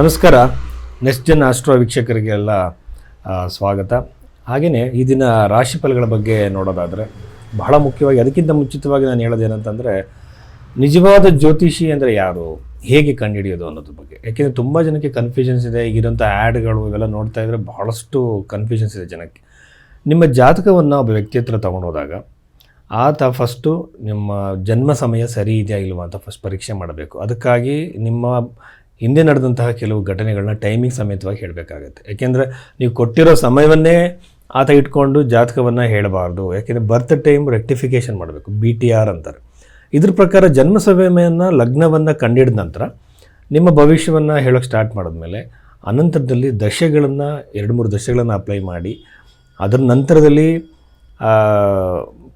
ನಮಸ್ಕಾರ. ನೆಕ್ಸ್ಟ್ ಜನ ಆಸ್ಟ್ರೋ ವೀಕ್ಷಕರಿಗೆಲ್ಲ ಸ್ವಾಗತ. ಹಾಗೆಯೇ ಈ ದಿನ ರಾಶಿ ಫಲಗಳ ಬಗ್ಗೆ ನೋಡೋದಾದರೆ ಬಹಳ ಮುಖ್ಯವಾಗಿ ಅದಕ್ಕಿಂತ ಮುಂಚಿತವಾಗಿ ನಾನು ಹೇಳೋದೇನಂತಂದರೆ ನಿಜವಾದ ಜ್ಯೋತಿಷಿ ಅಂದರೆ ಯಾರು? ಹೇಗೆ ಕಂಡುಹಿಡಿಯೋದು ಅನ್ನೋದ್ರ ಬಗ್ಗೆ. ಯಾಕೆಂದರೆ ತುಂಬ ಜನಕ್ಕೆ ಕನ್ಫ್ಯೂಷನ್ಸ್ ಇದೆ ಈಗಿರೋಂಥ ಆ್ಯಡ್ಗಳು ಇವೆಲ್ಲ ನೋಡ್ತಾ ಇದ್ದರೆ ಬಹಳಷ್ಟು ಕನ್ಫ್ಯೂಷನ್ಸ್ ಇದೆ ಜನಕ್ಕೆ. ನಿಮ್ಮ ಜಾತಕವನ್ನು ಒಬ್ಬ ವ್ಯಕ್ತಿ ಹತ್ರ ತೊಗೊಂಡೋದಾಗ, ಆತ ಫಸ್ಟು ನಿಮ್ಮ ಜನ್ಮ ಸಮಯ ಸರಿ ಇದೆಯಾ ಇಲ್ವಾ ಅಂತ ಫಸ್ಟ್ ಪರೀಕ್ಷೆ ಮಾಡಬೇಕು. ಅದಕ್ಕಾಗಿ ನಿಮ್ಮ ಹಿಂದೆ ನಡೆದಂತಹ ಕೆಲವು ಘಟನೆಗಳನ್ನ ಟೈಮಿಂಗ್ ಸಮೇತವಾಗಿ ಹೇಳಬೇಕಾಗತ್ತೆ. ಯಾಕೆಂದರೆ ನೀವು ಕೊಟ್ಟಿರೋ ಸಮಯವನ್ನೇ ಆತ ಇಟ್ಕೊಂಡು ಜಾತಕವನ್ನು ಹೇಳಬಾರ್ದು. ಯಾಕೆಂದರೆ ಬರ್ತ್ ಟೈಮ್ ರೆಕ್ಟಿಫಿಕೇಷನ್ ಮಾಡಬೇಕು. ಬಿ ಟಿ ಆರ್ ಅಂತಾರೆ. ಇದ್ರ ಪ್ರಕಾರ ಜನ್ಮ ಸಮಯವನ್ನು ಲಗ್ನವನ್ನು ಕಂಡಿಡಿದ ನಂತರ ನಿಮ್ಮ ಭವಿಷ್ಯವನ್ನು ಹೇಳೋಕ್ಕೆ ಸ್ಟಾರ್ಟ್ ಮಾಡಿದ್ಮೇಲೆ ಅನಂತರದಲ್ಲಿ ದಶೆಗಳನ್ನು, ಎರಡು ಮೂರು ದಶೆಗಳನ್ನು ಅಪ್ಲೈ ಮಾಡಿ, ಅದರ ನಂತರದಲ್ಲಿ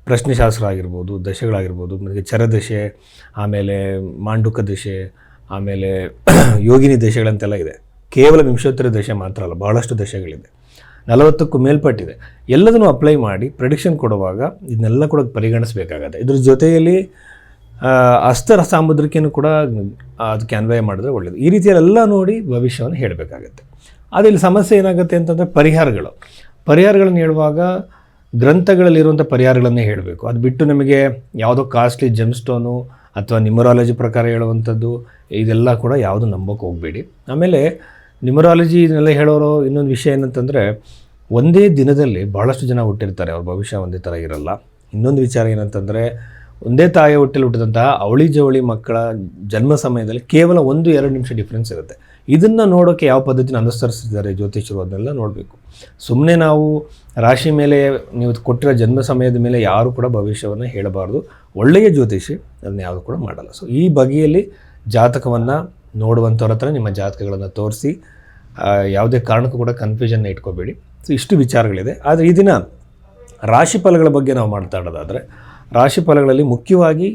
ಪ್ರಶ್ನೆಶಾಸ್ತ್ರ ಆಗಿರ್ಬೋದು, ದಶೆಗಳಾಗಿರ್ಬೋದು, ಮತ್ತು ಚರದಶೆ, ಆಮೇಲೆ ಮಾಂಡುಕ ದಶೆ ಆಮೇಲೆ ಯೋಗಿನಿ ದೇಶಗಳಂತೆಲ್ಲ ಇದೆ. ಕೇವಲ ವಿಂಶೋತ್ತರ ದೇಶ ಮಾತ್ರ ಅಲ್ಲ, ಬಹಳಷ್ಟು ದೇಶಗಳಿದೆ. ನಲವತ್ತಕ್ಕೂ ಮೇಲ್ಪಟ್ಟಿದೆ. ಎಲ್ಲದನ್ನು ಅಪ್ಲೈ ಮಾಡಿ ಪ್ರೆಡಿಕ್ಷನ್ ಕೊಡುವಾಗ ಇದನ್ನೆಲ್ಲ ಕೂಡ ಪರಿಗಣಿಸಬೇಕಾಗತ್ತೆ. ಇದ್ರ ಜೊತೆಯಲ್ಲಿ ಅಸ್ತರ ಸಾಮುದ್ರಿಕೆಯನ್ನು ಕೂಡ ಅದು ಅದಕ್ಕೆ ಅನ್ವಯ ಮಾಡಿದ್ರೆ ಒಳ್ಳೆಯದು ಈ ರೀತಿಯಲ್ಲೆಲ್ಲ ನೋಡಿ ಭವಿಷ್ಯವನ್ನು ಹೇಳಬೇಕಾಗತ್ತೆ. ಅದಿಲ್ಲಿ ಸಮಸ್ಯೆ ಏನಾಗುತ್ತೆ ಅಂತಂದರೆ ಪರಿಹಾರಗಳು. ಪರಿಹಾರಗಳನ್ನು ಹೇಳುವಾಗ ಗ್ರಂಥಗಳಲ್ಲಿರುವಂಥ ಪರಿಹಾರಗಳನ್ನೇ ಹೇಳಬೇಕು. ಅದು ಬಿಟ್ಟು ನಮಗೆ ಯಾವುದೋ ಕಾಸ್ಟ್ಲಿ ಜೆಮ್ ಸ್ಟೋನು ಅಥವಾ ನಿಮರಾಲಜಿ ಪ್ರಕಾರ ಹೇಳುವಂಥದ್ದು, ಇದೆಲ್ಲ ಕೂಡ ಯಾವುದು ನಂಬೋಕೆ ಹೋಗಬೇಡಿ. ಆಮೇಲೆ ನಿಮರಾಲಜಿ ಇದನ್ನೆಲ್ಲ ಹೇಳೋರು ಇನ್ನೊಂದು ವಿಷಯ ಏನಂತಂದರೆ, ಒಂದೇ ದಿನದಲ್ಲಿ ಭಾಳಷ್ಟು ಜನ ಹುಟ್ಟಿರ್ತಾರೆ, ಅವ್ರ ಭವಿಷ್ಯ ಒಂದೇ ಥರ ಇರಲ್ಲ. ಇನ್ನೊಂದು ವಿಚಾರ ಏನಂತಂದರೆ, ಒಂದೇ ತಾಯಿ ಹೊಟ್ಟೆಲಿ ಹುಟ್ಟಿದಂತಹ ಅವಳಿ ಜವಳಿ ಮಕ್ಕಳ ಜನ್ಮ ಸಮಯದಲ್ಲಿ ಕೇವಲ ಒಂದು, ಎರಡು ನಿಮಿಷ ಡಿಫ್ರೆನ್ಸ್ ಇರುತ್ತೆ. ಇದನ್ನು ನೋಡೋಕ್ಕೆ ಯಾವ ಪದ್ಧತಿನ ಅನುಸರಿಸಿದ್ದಾರೆ ಜ್ಯೋತಿಷರು ಅದನ್ನೆಲ್ಲ ನೋಡಬೇಕು. ಸುಮ್ಮನೆ ನಾವು ರಾಶಿ ಮೇಲೆ ನೀವು ಕೊಟ್ಟಿರೋ ಜನ್ಮ ಸಮಯದ ಮೇಲೆ ಯಾರು ಕೂಡ ಭವಿಷ್ಯವನ್ನು ಹೇಳಬಾರ್ದು. ಒಳ್ಳೆಯ ಜ್ಯೋತಿಷಿ ಅದನ್ನು ಯಾವುದು ಕೂಡ ಮಾಡಲ್ಲ. ಸೊ ಈ ಬಗೆಯಲ್ಲಿ ಜಾತಕವನ್ನು ನೋಡುವಂಥವ್ರ ಹತ್ರ ನಿಮ್ಮ ಜಾತಕಗಳನ್ನು ತೋರಿಸಿ ಯಾವುದೇ ಕಾರಣಕ್ಕೂ ಕೂಡ ಕನ್ಫ್ಯೂಷನ್ನ ಇಟ್ಕೋಬೇಡಿ. ಸೊ ಇಷ್ಟು ವಿಚಾರಗಳಿದೆ. ಆದರೆ ಈ ದಿನ ರಾಶಿ ಫಲಗಳ ಬಗ್ಗೆ ನಾವು ಮಾತಾಡೋದಾದರೆ ರಾಶಿ ಫಲಗಳಲ್ಲಿ ಮುಖ್ಯವಾಗಿ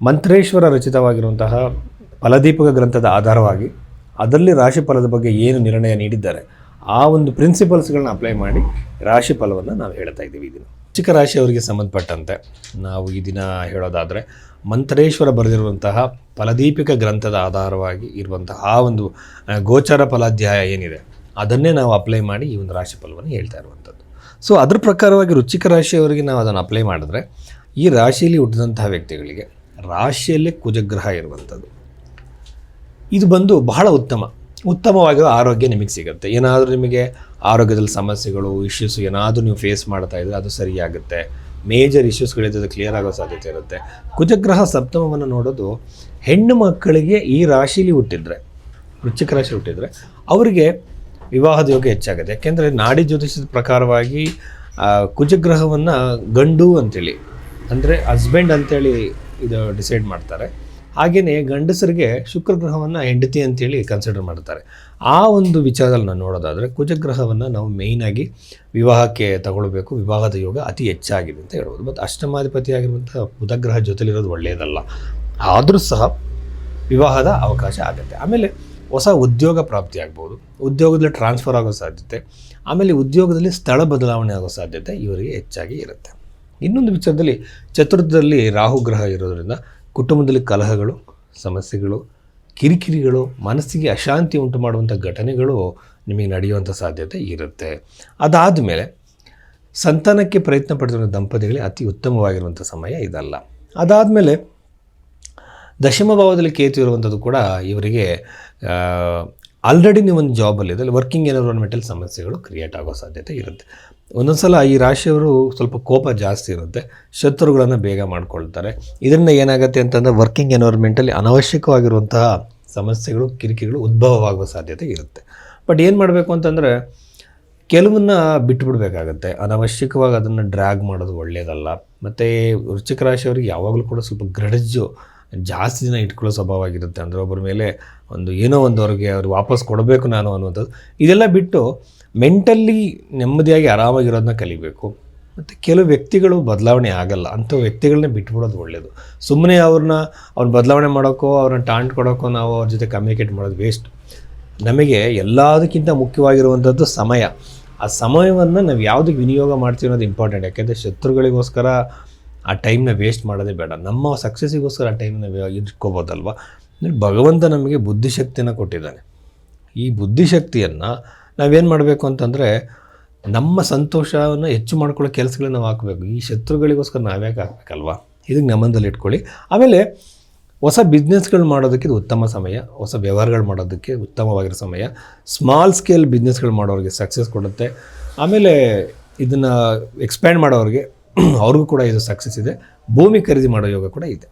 ಮಂತ್ರೇಶ್ವರ ರಚಿತವಾಗಿರುವಂತಹ ಫಲದೀಪಕ ಗ್ರಂಥದ ಆಧಾರವಾಗಿ ಅದರಲ್ಲಿ ರಾಶಿ ಫಲದ ಬಗ್ಗೆ ಏನು ನಿರ್ಣಯ ನೀಡಿದ್ದಾರೆ ಆ ಒಂದು ಪ್ರಿನ್ಸಿಪಲ್ಸ್ಗಳನ್ನ ಅಪ್ಲೈ ಮಾಡಿ ರಾಶಿ ಫಲವನ್ನು ನಾವು ಹೇಳ್ತಾ ಇದ್ದೀವಿ ಈ ದಿನ. ಚಿಕ್ಕ ರಾಶಿಯವರಿಗೆ ಸಂಬಂಧಪಟ್ಟಂತೆ ನಾವು ಈ ದಿನ ಹೇಳೋದಾದರೆ ಮಂತ್ರೇಶ್ವರ ಬರೆದಿರುವಂತಹ ಫಲದೀಪಿಕ ಗ್ರಂಥದ ಆಧಾರವಾಗಿ ಇರುವಂತಹ ಆ ಒಂದು ಗೋಚರ ಫಲಾಧ್ಯಾಯ ಏನಿದೆ, ಅದನ್ನೇ ನಾವು ಅಪ್ಲೈ ಮಾಡಿ ಈ ಒಂದು ರಾಶಿ ಫಲವನ್ನು ಹೇಳ್ತಾ ಇರುವಂಥದ್ದು. ಸೊ ಅದ್ರ ಪ್ರಕಾರವಾಗಿ ರುಚಿಕ ರಾಶಿಯವರಿಗೆ ನಾವು ಅದನ್ನು ಅಪ್ಲೈ ಮಾಡಿದ್ರೆ ಈ ರಾಶಿಯಲ್ಲಿ ಹುಟ್ಟಿದಂತಹ ವ್ಯಕ್ತಿಗಳಿಗೆ ರಾಶಿಯಲ್ಲೇ ಕುಜಗ್ರಹ ಇರುವಂಥದ್ದು. ಇದು ಬಂದು ಬಹಳ ಉತ್ತಮ. ಉತ್ತಮವಾಗಿರೋ ಆರೋಗ್ಯ ನಿಮಗೆ ಸಿಗುತ್ತೆ. ಏನಾದರೂ ನಿಮಗೆ ಆರೋಗ್ಯದಲ್ಲಿ ಸಮಸ್ಯೆಗಳು ಇಶ್ಯೂಸ್ ಏನಾದರೂ ನೀವು ಫೇಸ್ ಮಾಡ್ತಾ ಇದ್ದರೆ ಅದು ಸರಿಯಾಗುತ್ತೆ. ಮೇಜರ್ ಇಶ್ಯೂಸ್ಗಳಿದ್ದು ಕ್ಲಿಯರ್ ಆಗೋ ಸಾಧ್ಯತೆ ಇರುತ್ತೆ. ಕುಜಗ್ರಹ ಸಪ್ತಮವನ್ನು ನೋಡೋದು ಹೆಣ್ಣು ಮಕ್ಕಳಿಗೆ ಈ ರಾಶಿಲಿ ಹುಟ್ಟಿದ್ರೆ, ವೃಶ್ಚಿಕ ರಾಶಿ ಹುಟ್ಟಿದ್ರೆ ಅವರಿಗೆ ವಿವಾಹದ ಯೋಗ ಹೆಚ್ಚಾಗುತ್ತೆ. ಯಾಕೆಂದರೆ ನಾಡಿ ಜ್ಯೋತಿಷದ ಪ್ರಕಾರವಾಗಿ ಕುಜಗ್ರಹವನ್ನು ಗಂಡು ಅಂತೇಳಿ, ಅಂದರೆ ಹಸ್ಬೆಂಡ್ ಅಂತೇಳಿ ಇದು ಡಿಸೈಡ್ ಮಾಡ್ತಾರೆ. ಹಾಗೆಯೇ ಗಂಡಸರಿಗೆ ಶುಕ್ರ ಗ್ರಹವನ್ನು ಹೆಂಡತಿ ಅಂತೇಳಿ ಕನ್ಸಿಡರ್ ಮಾಡ್ತಾರೆ. ಆ ಒಂದು ವಿಚಾರದಲ್ಲಿ ನಾನು ನೋಡೋದಾದರೆ ಕುಜಗ್ರಹವನ್ನು ನಾವು ಮೇಯ್ನಾಗಿ ವಿವಾಹಕ್ಕೆ ತಗೊಳ್ಬೇಕು. ವಿವಾಹದ ಯೋಗ ಅತಿ ಹೆಚ್ಚಾಗಿದೆ ಅಂತ ಹೇಳ್ಬೋದು. ಮತ್ತು ಅಷ್ಟಮಾಧಿಪತಿ ಆಗಿರುವಂಥ ಬುಧಗ್ರಹ ಜೊತೆಲಿರೋದು ಒಳ್ಳೆಯದಲ್ಲ ಆದರೂ ಸಹ ವಿವಾಹದ ಅವಕಾಶ ಆಗುತ್ತೆ. ಆಮೇಲೆ ಹೊಸ ಉದ್ಯೋಗ ಪ್ರಾಪ್ತಿ ಆಗ್ಬೋದು. ಉದ್ಯೋಗದಲ್ಲಿ ಟ್ರಾನ್ಸ್ಫರ್ ಆಗೋ ಸಾಧ್ಯತೆ. ಆಮೇಲೆ ಉದ್ಯೋಗದಲ್ಲಿ ಸ್ಥಳ ಬದಲಾವಣೆ ಆಗೋ ಸಾಧ್ಯತೆ ಇವರಿಗೆ ಹೆಚ್ಚಾಗಿ ಇರುತ್ತೆ. ಇನ್ನೊಂದು ವಿಚಾರದಲ್ಲಿ ಚತುರ್ಥದಲ್ಲಿ ರಾಹುಗ್ರಹ ಇರೋದ್ರಿಂದ ಕುಟುಂಬದಲ್ಲಿ ಕಲಹಗಳು, ಸಮಸ್ಯೆಗಳು, ಕಿರಿಕಿರಿಗಳು, ಮನಸ್ಸಿಗೆ ಅಶಾಂತಿ ಉಂಟು ಮಾಡುವಂಥ ಘಟನೆಗಳು ನಿಮಗೆ ನಡೆಯುವಂಥ ಸಾಧ್ಯತೆ ಇರುತ್ತೆ. ಅದಾದ ಮೇಲೆ ಸಂತಾನಕ್ಕೆ ಪ್ರಯತ್ನ ಪಡ್ತಿರೋ ದಂಪತಿಗಳಿಗೆ ಅತಿ ಉತ್ತಮವಾಗಿರುವಂಥ ಸಮಯ ಇದಲ್ಲ. ಅದಾದಮೇಲೆ ದಶಮ ಭಾವದಲ್ಲಿ ಕೇತು ಇರುವಂಥದ್ದು ಕೂಡ ಇವರಿಗೆ ಆಲ್ರೆಡಿ ನೀವು ಒಂದು ಜಾಬಲ್ಲಿದೆ ಅಲ್ಲಿ ವರ್ಕಿಂಗ್ ಎನ್ವಿರಾನ್ಮೆಂಟಲ್ಲಿ ಸಮಸ್ಯೆಗಳು ಕ್ರಿಯೇಟ್ ಆಗೋ ಸಾಧ್ಯತೆ ಇರುತ್ತೆ. ಒಂದೊಂದು ಸಲ ಈ ರಾಶಿಯವರು ಸ್ವಲ್ಪ ಕೋಪ ಜಾಸ್ತಿ ಇರುತ್ತೆ. ಶತ್ರುಗಳನ್ನು ಬೇಗ ಮಾಡ್ಕೊಳ್ತಾರೆ. ಇದರಿಂದ ಏನಾಗುತ್ತೆ ಅಂತಂದರೆ ವರ್ಕಿಂಗ್ ಎನ್ವಿರಾನ್ಮೆಂಟಲ್ಲಿ ಅನವಶ್ಯಕವಾಗಿರುವಂತಹ ಸಮಸ್ಯೆಗಳು, ಕಿರಿಕಿರಿಗಳು ಉದ್ಭವವಾಗುವ ಸಾಧ್ಯತೆ ಇರುತ್ತೆ. ಬಟ್ ಏನು ಮಾಡಬೇಕು ಅಂತಂದರೆ ಕೆಲವನ್ನ ಬಿಟ್ಟುಬಿಡ್ಬೇಕಾಗತ್ತೆ ಅನವಶ್ಯಕವಾಗಿ ಅದನ್ನು ಡ್ರ್ಯಾಗ್ ಮಾಡೋದು ಒಳ್ಳೆಯದಲ್ಲ ಮತ್ತು ವೃಶ್ಚಿಕ ರಾಶಿಯವರಿಗೆ ಯಾವಾಗಲೂ ಕೂಡ ಸ್ವಲ್ಪ ಗ್ರಡಜ್ಜು ಜಾಸ್ತಿ ದಿನ ಇಟ್ಕೊಳ್ಳೋ ಸ್ವಭಾವ ಆಗಿರುತ್ತೆ. ಅಂದರೆ ಒಬ್ಬರ ಮೇಲೆ ಒಂದು ಏನೋ ಒಂದು ಅವ್ರಿಗೆ ಅವ್ರು ವಾಪಸ್ ಕೊಡಬೇಕು ನಾನು ಅನ್ನುವಂಥದ್ದು. ಇದೆಲ್ಲ ಬಿಟ್ಟು ಮೆಂಟಲ್ಲಿ ನೆಮ್ಮದಿಯಾಗಿ ಆರಾಮಾಗಿರೋದನ್ನ ಕಲಿಬೇಕು. ಮತ್ತು ಕೆಲವು ವ್ಯಕ್ತಿಗಳು ಬದಲಾವಣೆ ಆಗಲ್ಲ. ಅಂಥ ವ್ಯಕ್ತಿಗಳನ್ನ ಬಿಟ್ಬಿಡೋದು ಒಳ್ಳೆಯದು ಸುಮ್ಮನೆ ಅವ್ರನ್ನ ಅವ್ರನ್ನ ಬದಲಾವಣೆ ಮಾಡೋಕ್ಕೋ ಅವ್ರನ್ನ ಟಾಂಟ್ ಕೊಡೋಕ್ಕೋ ನಾವು ಅವ್ರ ಜೊತೆ ಕಮ್ಯುನಿಕೇಟ್ ಮಾಡೋದು ವೇಸ್ಟ್ ನಮಗೆ ಎಲ್ಲದಕ್ಕಿಂತ ಮುಖ್ಯವಾಗಿರುವಂಥದ್ದು ಸಮಯ. ಆ ಸಮಯವನ್ನು ನಾವು ಯಾವುದಕ್ಕೆ ವಿನಿಯೋಗ ಮಾಡ್ತೀವಿ ಅನ್ನೋದು ಇಂಪಾರ್ಟೆಂಟ್ ಯಾಕೆಂದರೆ ಶತ್ರುಗಳಿಗೋಸ್ಕರ ಆ ಟೈಮ್ನ ವೇಸ್ಟ್ ಮಾಡೋದೇ ಬೇಡ. ನಮ್ಮ ಸಕ್ಸಸ್ಸಿಗೋಸ್ಕರ ಆ ಟೈಮ್ನ ಇಟ್ಕೋಬೋದಲ್ವ? ಅಂದರೆ ಭಗವಂತ ನಮಗೆ ಬುದ್ಧಿಶಕ್ತಿಯನ್ನು ಕೊಟ್ಟಿದ್ದಾನೆ. ಈ ಬುದ್ಧಿಶಕ್ತಿಯನ್ನು ನಾವೇನು ಮಾಡಬೇಕು ಅಂತಂದರೆ ನಮ್ಮ ಸಂತೋಷವನ್ನು ಹೆಚ್ಚು ಮಾಡ್ಕೊಳ್ಳೋ ಕೆಲಸಗಳನ್ನ ನಾವು ಹಾಕಬೇಕು. ಈ ಶತ್ರುಗಳಿಗೋಸ್ಕರ ನಾವ್ಯಾಕೆ ಹಾಕಬೇಕಲ್ವಾ? ಇದಕ್ಕೆ ನಮ್ಮಂದಲ್ಲಿ ಇಟ್ಕೊಳ್ಳಿ. ಆಮೇಲೆ ಹೊಸ ಬಿಸ್ನೆಸ್ಗಳು ಮಾಡೋದಕ್ಕೆ ಇದು ಉತ್ತಮ ಸಮಯ. ಹೊಸ ವ್ಯವಹಾರಗಳು ಮಾಡೋದಕ್ಕೆ ಉತ್ತಮವಾಗಿರೋ ಸಮಯ. ಸ್ಮಾಲ್ ಸ್ಕೇಲ್ ಬಿಸ್ನೆಸ್ಗಳು ಮಾಡೋರಿಗೆ ಸಕ್ಸಸ್ ಕೊಡುತ್ತೆ. ಆಮೇಲೆ ಇದನ್ನು ಎಕ್ಸ್ಪ್ಯಾಂಡ್ ಮಾಡೋರಿಗೆ ಅವ್ರಿಗೂ ಕೂಡ ಇದು ಸಕ್ಸಸ್ ಇದೆ. ಭೂಮಿ ಖರೀದಿ ಮಾಡೋ ಯೋಗ ಕೂಡ ಇದೆ.